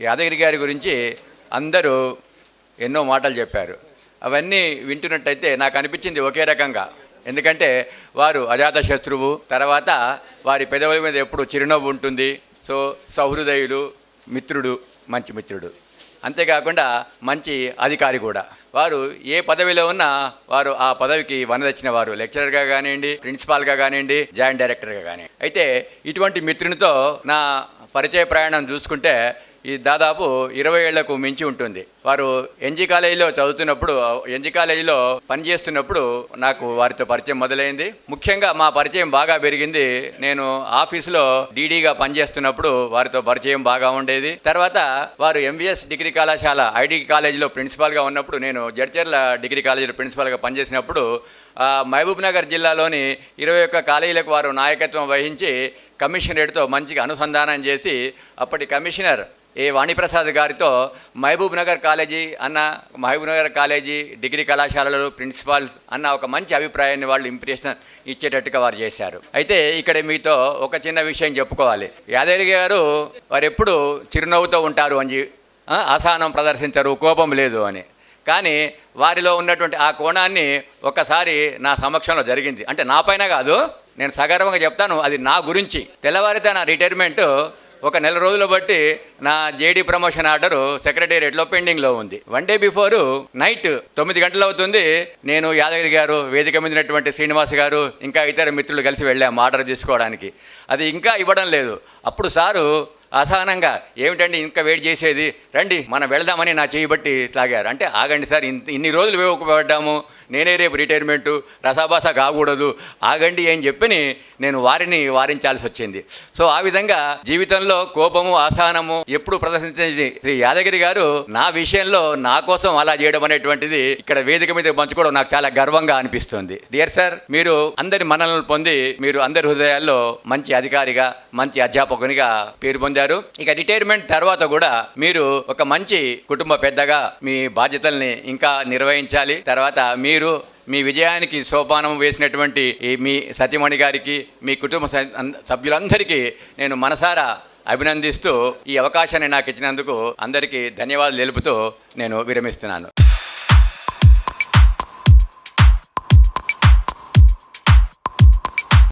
యాదగిరి గారి గురించి అందరూ ఎన్నో మాటలు చెప్పారు. అవన్నీ వింటున్నట్టయితే నాకు అనిపించింది ఒకే రకంగా. ఎందుకంటే వారు అజాత శత్రువు తర్వాత వారి పెదవుల మీద ఎప్పుడు చిరునవ్వు ఉంటుంది. సో సహృదయుడు మిత్రుడు మంచి మిత్రుడు. అంతేకాకుండా మంచి అధికారి కూడా. వారు ఏ పదవిలో ఉన్నా వారు ఆ పదవికి వనదచ్చిన వారు. లెక్చరర్గా కానివ్వండి ప్రిన్సిపాల్గా కానివ్వండి జాయింట్ డైరెక్టర్గా కానివ్వండి. అయితే ఇటువంటి మిత్రునితో నా పరిచయ ప్రయాణం చూసుకుంటే ఈ దాదాపు ఇరవై ఏళ్ళకు మించి ఉంటుంది. వారు ఎన్జీ కాలేజీలో చదువుతున్నప్పుడు ఎన్జీ కాలేజీలో పనిచేస్తున్నప్పుడు నాకు వారితో పరిచయం మొదలైంది. ముఖ్యంగా మా పరిచయం బాగా పెరిగింది. నేను ఆఫీసులో డీడీగా పనిచేస్తున్నప్పుడు వారితో పరిచయం బాగా ఉండేది. తర్వాత వారు ఎంబీఎస్ డిగ్రీ కళాశాల ఐడి కాలేజీలో ప్రిన్సిపాల్గా ఉన్నప్పుడు నేను జడ్చర్ల డిగ్రీ కాలేజీలో ప్రిన్సిపాల్గా పనిచేసినప్పుడు మహబూబ్ నగర్ జిల్లాలోని ఇరవై ఒక్క కాలేజీలకు వారు నాయకత్వం వహించి కమిషనరేట్తో మంచిగా అనుసంధానం చేసి అప్పటి కమిషనర్ ఏ వాణిప్రసాద్ గారితో మహబూబ్ నగర్ కాలేజీ అన్న మహబూబ్ నగర్ కాలేజీ డిగ్రీ కళాశాలలు ప్రిన్సిపాల్స్ అన్న ఒక మంచి అభిప్రాయాన్ని వాళ్ళు ఇంప్రెషన్ ఇచ్చేటట్టుగా వారు చేశారు. అయితే ఇక్కడ మీతో ఒక చిన్న విషయం చెప్పుకోవాలి. యాదగిరి గారు వారు ఎప్పుడు చిరునవ్వుతో ఉంటారు అని అసహనం ప్రదర్శించరు కోపం లేదు అని. కానీ వారిలో ఉన్నటువంటి ఆ కోణాన్ని ఒకసారి నా సమక్షంలో జరిగింది. అంటే నా పైన కాదు నేను సగర్వంగా చెప్తాను అది నా గురించి. తెల్లవారితే నా రిటైర్మెంట్ ఒక నెల రోజులు బట్టి నా జేడీ ప్రమోషన్ ఆర్డరు సెక్రటేరియట్లో పెండింగ్లో ఉంది. వన్ డే బిఫోర్ నైట్ తొమ్మిది గంటలు అవుతుంది. నేను యాదగిరి గారు వేదిక మీద శ్రీనివాస్ గారు ఇంకా ఇతర మిత్రులు కలిసి వెళ్ళాము ఆర్డర్ తీసుకోవడానికి. అది ఇంకా ఇవ్వడం లేదు. అప్పుడు సారు అసహనంగా ఏమిటండి ఇంకా వెయిట్ చేసేది? రండి మనం వెళదామని నా చేయబట్టి తాగారు. అంటే ఆగండి సార్ ఇన్ని రోజులు ఉపయోగపడ్డాము. నేనే రేపు రిటైర్మెంటు రసాభాస కాకూడదు ఆగండి అని చెప్పని నేను వారిని వారించాల్సి వచ్చింది. సో ఆ విధంగా జీవితంలో కోపము అసహనము ఎప్పుడు ప్రదర్శించేది శ్రీ యాదగిరి గారు నా విషయంలో నా కోసం అలా చేయడం అనేటువంటిది ఇక్కడ వేదిక మీద పంచుకోవడం నాకు చాలా గర్వంగా అనిపిస్తుంది. డియర్ సార్ మీరు అందరి మనల్ని పొంది మీరు అందరి హృదయాల్లో మంచి అధికారిగా మంచి అధ్యాపకునిగా పేరు పొందారు. ఇక రిటైర్మెంట్ తర్వాత కూడా మీరు ఒక మంచి కుటుంబ పెద్దగా మీ బాధ్యతల్ని ఇంకా నిర్వహించాలి. తర్వాత మీరు మీ విజయానికి సోపానం వేసినటువంటి ఈ మీ సతీమణి గారికి మీ కుటుంబ సభ్యులందరికీ నేను మనసారా అభినందిస్తూ ఈ అవకాశాన్ని నాకు ఇచ్చినందుకు అందరికీ ధన్యవాదాలు తెలుపుతూ నేను విరమిస్తున్నాను.